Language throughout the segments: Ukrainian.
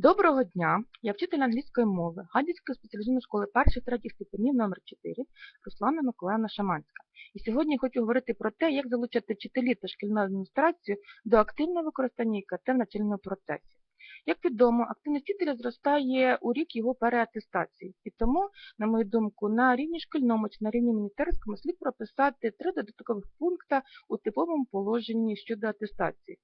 Доброго дня! Я вчитель англійської мови Гадяцької спеціалізованої школи перших третіх ступенів номер 4 Руслана Миколаївна Шаманська. І сьогодні я хочу говорити про те, як залучати вчителів та шкільну адміністрацію до активного використання ІКТ в навчальному процесі. Як відомо, активність вчителя зростає у рік його переатестації. І тому, на мою думку, на рівні шкільному чи на рівні міністерському слід прописати три додаткових пункти у типовому положенні щодо атестації.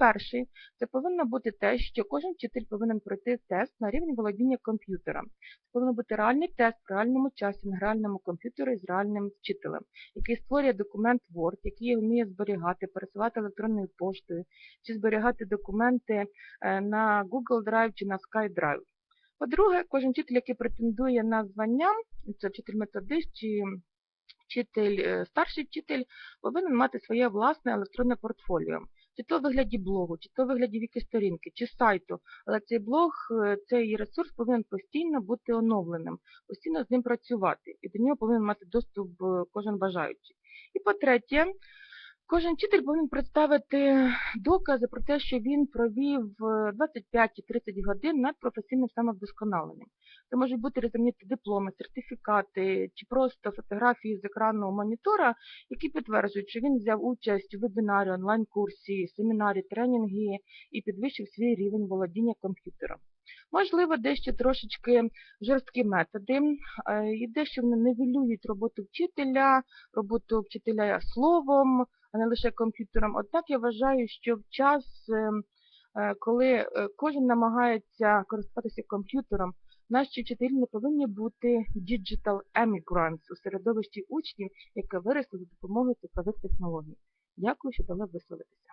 Перший це повинно бути те, що кожен вчитель повинен пройти тест на рівень володіння комп'ютером. Це повинен бути реальний тест в реальному часі на реальному комп'ютері з реальним вчителем, який створює документ Word, який вміє зберігати, пересилати електронною поштою, чи зберігати документи е, на Google Drive чи на SkyDrive. По-друге, кожен вчитель, який претендує на звання, це вчитель-методист чи вчитель, е, старший вчитель, повинен мати своє власне електронне портфоліо чи то в вигляді блогу, чи то в вигляді вікісторінки, чи сайту. Але цей блог, е, цей ресурс повинен постійно бути оновленим, постійно з ним працювати. І до нього повинен мати доступ е, кожен бажаючий. І по-третє, Кожен вчитель повинен представити докази про те, що він провів 25 чи 30 годин над професійним самовдосконаленням. Це можуть бути різноманітні дипломи, сертифікати чи просто фотографії з екрану монітора, які підтверджують, що він взяв участь у вебінарі, онлайн-курсі, семінарі, тренінги і підвищив свій рівень володіння комп'ютером. Можливо, дещо трошечки жорсткі методи, е, і дещо вони нивелюють роботу вчителя, роботу вчителя словом, а не лише комп'ютером. Однак я вважаю, що в час, е, е, коли кожен намагається користуватися комп'ютером, наші вчителі не повинні бути digital emigrants у середовищі учнів, яке виросли за допомогою цифрових технологій. Дякую, що дали висловитися.